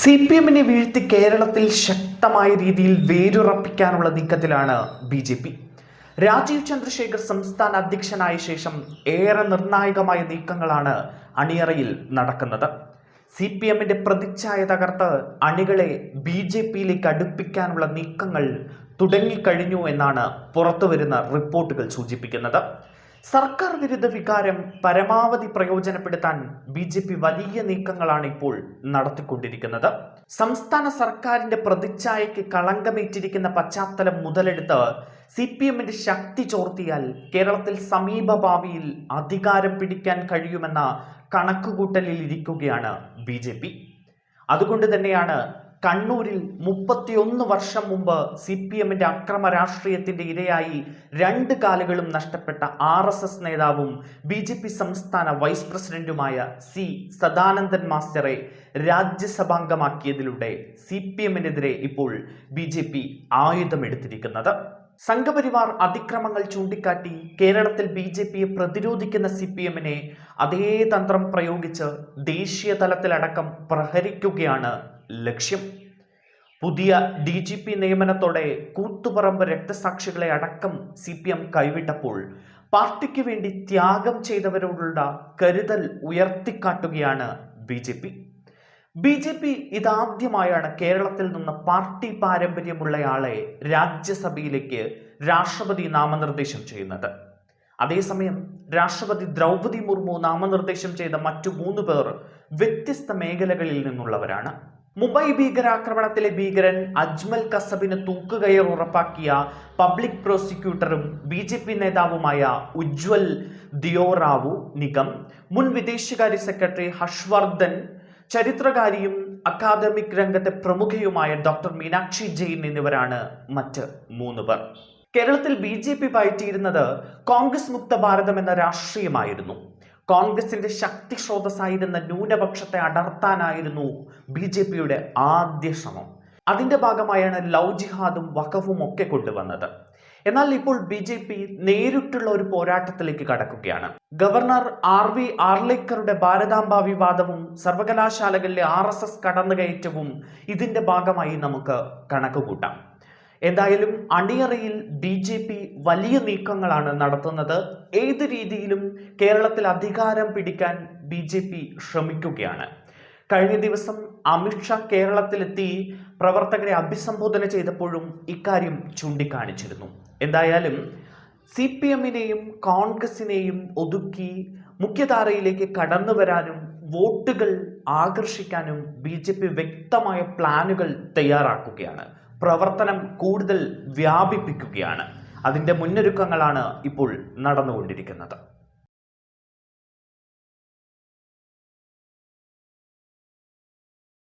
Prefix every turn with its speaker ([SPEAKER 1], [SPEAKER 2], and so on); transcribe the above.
[SPEAKER 1] C P എമ്മിനെ വീഴ്ത്തി കേരളത്തിൽ ശക്തമായ രീതിയിൽ വേരുറപ്പിക്കാനുള്ള നീക്കത്തിലാണ് B J P. Rajeev Chandrasekhar സംസ്ഥാന അധ്യക്ഷനായ ശേഷം ഏറെ നിർണായകമായ നീക്കങ്ങളാണ് അണിയറയിൽ നടക്കുന്നത്. സി പി എമ്മിന്റെ പ്രതിച്ഛായ തകർത്ത് അണികളെ ബി ജെ പിയിലേക്ക് അടുപ്പിക്കാനുള്ള നീക്കങ്ങൾ തുടങ്ങിക്കഴിഞ്ഞു എന്നാണ് പുറത്തുവരുന്ന റിപ്പോർട്ടുകൾ സൂചിപ്പിക്കുന്നത്. സർക്കാർ വിരുദ്ധ വികാരം പരമാവധി പ്രയോജനപ്പെടുത്താൻ ബി ജെ പി വലിയ നീക്കങ്ങളാണ് ഇപ്പോൾ നടത്തിക്കൊണ്ടിരിക്കുന്നത്. സംസ്ഥാന സർക്കാരിന്റെ പ്രതിച്ഛായയ്ക്ക് കളങ്കമേറ്റിരിക്കുന്ന പശ്ചാത്തലം മുതലെടുത്ത് സി പി എമ്മിന്റെ ശക്തി ചോർത്തിയാൽ കേരളത്തിൽ സമീപ ഭാവിയിൽ അധികാരം പിടിക്കാൻ കഴിയുമെന്ന കണക്കുകൂട്ടലിൽ ഇരിക്കുകയാണ് ബി ജെ പി. അതുകൊണ്ട് തന്നെയാണ് കണ്ണൂരിൽ മുപ്പത്തിയൊന്ന് വർഷം മുമ്പ് സി പി എമ്മിന്റെ അക്രമ രാഷ്ട്രീയത്തിന്റെ ഇരയായി രണ്ട് കാലുകളും നഷ്ടപ്പെട്ട ആർ എസ് എസ് നേതാവും ബി ജെ പി സംസ്ഥാന വൈസ് പ്രസിഡന്റുമായ സി സദാനന്ദൻ മാസ്റ്ററെ രാജ്യസഭാംഗമാക്കിയതിലൂടെ സി പി എമ്മിനെതിരെ ഇപ്പോൾ ബി ജെ പി ആയുധമെടുത്തിരിക്കുന്നത്. സംഘപരിവാർ അതിക്രമങ്ങൾ ചൂണ്ടിക്കാട്ടി കേരളത്തിൽ ബി ജെ പിയെ പ്രതിരോധിക്കുന്ന സി പി എമ്മിനെ അതേ തന്ത്രം പ്രയോഗിച്ച് ദേശീയ തലത്തിലടക്കം പ്രഹരിക്കുകയാണ് ലക്ഷ്യം. പുതിയ ഡി ജി പി നിയമനത്തോടെ കൂത്തുപറമ്പ് രക്തസാക്ഷികളെ അടക്കം സി പി എം കൈവിട്ടപ്പോൾ പാർട്ടിക്ക് വേണ്ടി ത്യാഗം ചെയ്തവരോടുള്ള കരുതൽ ഉയർത്തിക്കാട്ടുകയാണ് B J P. B J P ഇതാദ്യമായാണ് കേരളത്തിൽ നിന്ന് പാർട്ടി പാരമ്പര്യമുള്ളയാളെ രാജ്യസഭയിലേക്ക് രാഷ്ട്രപതി നാമനിർദ്ദേശം ചെയ്യുന്നത്. അതേസമയം രാഷ്ട്രപതി ദ്രൗപതി മുർമു നാമനിർദ്ദേശം ചെയ്ത മറ്റു മൂന്ന് പേർ വ്യത്യസ്ത മേഖലകളിൽ നിന്നുള്ളവരാണ്. മുംബൈ ഭീകരാക്രമണത്തിലെ ഭീകരൻ അജ്മൽ കസബിന് തൂക്കുകയർ ഉറപ്പാക്കിയ പബ്ലിക് പ്രോസിക്യൂട്ടറും ബി ജെ പി നേതാവുമായ ഉജ്വൽ ദിയോറാവു നിഗം. മുൻ വിദേശകാര്യ സെക്രട്ടറി ഹർഷവർദ്ധൻ ചരിത്രകാരിയും അക്കാദമിക് രംഗത്തെ പ്രമുഖയുമായ ഡോക്ടർ മീനാക്ഷി ജെയിൻ എന്നിവരാണ് മറ്റ് മൂന്ന് പേർ. കേരളത്തിൽ ബി ജെ പി പയറ്റിയിരുന്നത് കോൺഗ്രസ് മുക്ത ഭാരതം എന്ന രാഷ്ട്രീയമായിരുന്നു. കോൺഗ്രസിന്റെ ശക്തി സ്രോതസ്സായിരുന്ന ന്യൂനപക്ഷത്തെ അടർത്താനായിരുന്നു ബി ജെ പിയുടെ ആദ്യ ശ്രമം. അതിന്റെ ഭാഗമായാണ് ലവ് ജിഹാദും വഖഫും ഒക്കെ കൊണ്ടുവന്നത്. എന്നാൽ ഇപ്പോൾ ബി ജെ പി നേരിട്ടുള്ള ഒരു പോരാട്ടത്തിലേക്ക് കടക്കുകയാണ്. ഗവർണർ ആർ വി ആർലേക്കറുടെ ഭാരതാംബ വിവാദവും സർവകലാശാലകളിലെ ആർ എസ് എസ് കടന്നുകയറ്റവും ഇതിന്റെ ഭാഗമായി നമുക്ക് കണക്കുകൂട്ടാം. എന്തായാലും അണിയറയിൽ ബി ജെ പി വലിയ നീക്കങ്ങളാണ് നടത്തുന്നത്. ഏത് രീതിയിലും കേരളത്തിൽ അധികാരം പിടിക്കാൻ ബി ജെ പി ശ്രമിക്കുകയാണ്. കഴിഞ്ഞ ദിവസം അമിത്ഷാ കേരളത്തിലെത്തി പ്രവർത്തകരെ അഭിസംബോധന ചെയ്തപ്പോഴും ഇക്കാര്യം ചൂണ്ടിക്കാണിച്ചിരുന്നു. എന്തായാലും സി പി എമ്മിനെയും കോൺഗ്രസിനെയും ഒതുക്കി മുഖ്യധാരയിലേക്ക് കടന്നു വരാനും വോട്ടുകൾ ആകർഷിക്കാനും ബി ജെ പി വ്യക്തമായ പ്ലാനുകൾ തയ്യാറാക്കുകയാണ്. പ്രവർത്തനം കൂടുതൽ വ്യാപിപ്പിക്കുകയാണ്. അതിന്റെ മുന്നൊരുക്കങ്ങളാണ് ഇപ്പോൾ നടന്നുകൊണ്ടിരിക്കുന്നത്.